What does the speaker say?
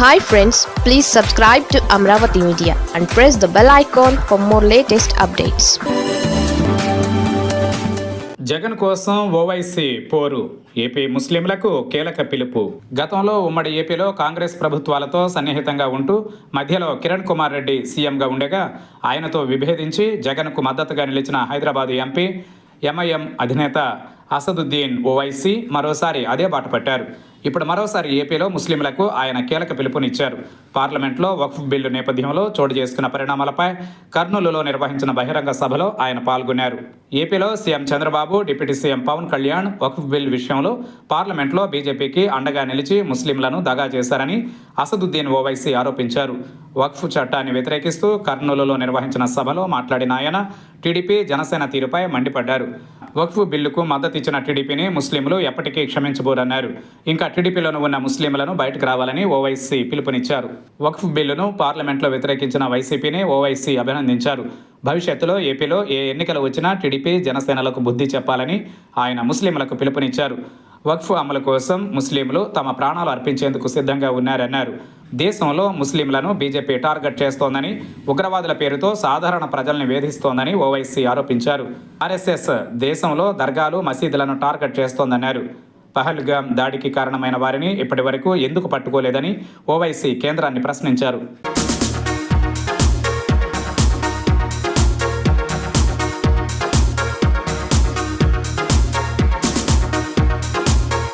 Hi friends please subscribe to Amaravati media and press the bell icon for more latest updates Jagan కోసం ఓవైసీ పోరు. AP ముస్లింలకు కీలక పిలుపు. గతంలో ఉమ్మడి ఏపీలో కాంగ్రెస్ ప్రభుత్వాలతో సన్నిహితంగా ఉంటూ మధ్యలో కిరణ్ కుమార్ రెడ్డి సీఎంగా ఉండగా ఆయనతో విభేదించి జగన్కు మద్దతుగా నిలిచిన హైదరాబాద్ ఎంపీ ఎంఐఎం అధినేత అసదుద్దీన్ ఓవైసీ మరోసారి అదే బాట పట్టారు. ఇప్పుడు మరోసారి ఏపీలో ముస్లింలకు ఆయన కీలక పిలుపునిచ్చారు. పార్లమెంట్లో వక్ఫ్ బిల్లు నేపథ్యంలో చోటు చేసుకున్న పరిణామాలపై కర్నూలులో నిర్వహించిన బహిరంగ సభలో ఆయన పాల్గొన్నారు. ఏపీలో CM Chandrababu deputy CM Pawan Kalyan Waqf bill విషయంలో పార్లమెంట్లో బీజేపీకి అండగా నిలిచి ముస్లింలను దగా చేశారని అసదుద్దీన్ ఓవైసీ ఆరోపించారు. వక్ఫ్ చట్టాన్ని వ్యతిరేకిస్తూ కర్నూలులో నిర్వహించిన సభలో మాట్లాడిన ఆయన టీడీపీ జనసేన తీరుపై మండిపడ్డారు. వక్ఫ్ బిల్లుకు మద్దతిచ్చిన టీడీపీని ముస్లింలు ఎప్పటికీ క్షమించబోరన్నారు. ఇంకా టీడీపీలోనూ ఉన్న ముస్లింలను బయటకు రావాలని ఓవైసీ పిలుపునిచ్చారు. వక్ఫ్ బిల్లును పార్లమెంట్లో వ్యతిరేకించిన వైసీపీని ఓవైసీ అభినందించారు. భవిష్యత్తులో ఏపీలో ఏ ఎన్నికలు వచ్చినా టీడీపీ జనసేనలకు బుద్ధి చెప్పాలని ఆయన ముస్లింలకు పిలుపునిచ్చారు. వక్ఫ్ అమలు కోసం ముస్లింలు తమ ప్రాణాలు అర్పించేందుకు సిద్ధంగా ఉన్నారన్నారు. దేశంలో ముస్లింలను బీజేపీ టార్గెట్ చేస్తోందని ఉగ్రవాదుల పేరుతో సాధారణ ప్రజల్ని వేధిస్తోందని ఓవైసీ ఆరోపించారు. ఆర్ఎస్ఎస్ దేశంలో దర్గాలు మసీదులను టార్గెట్ చేస్తోందన్నారు. పహల్గామ్ దాడికి కారణమైన వారిని ఇప్పటి వరకు ఎందుకు పట్టుకోలేదని ఓవైసీ కేంద్రాన్ని ప్రశ్నించారు.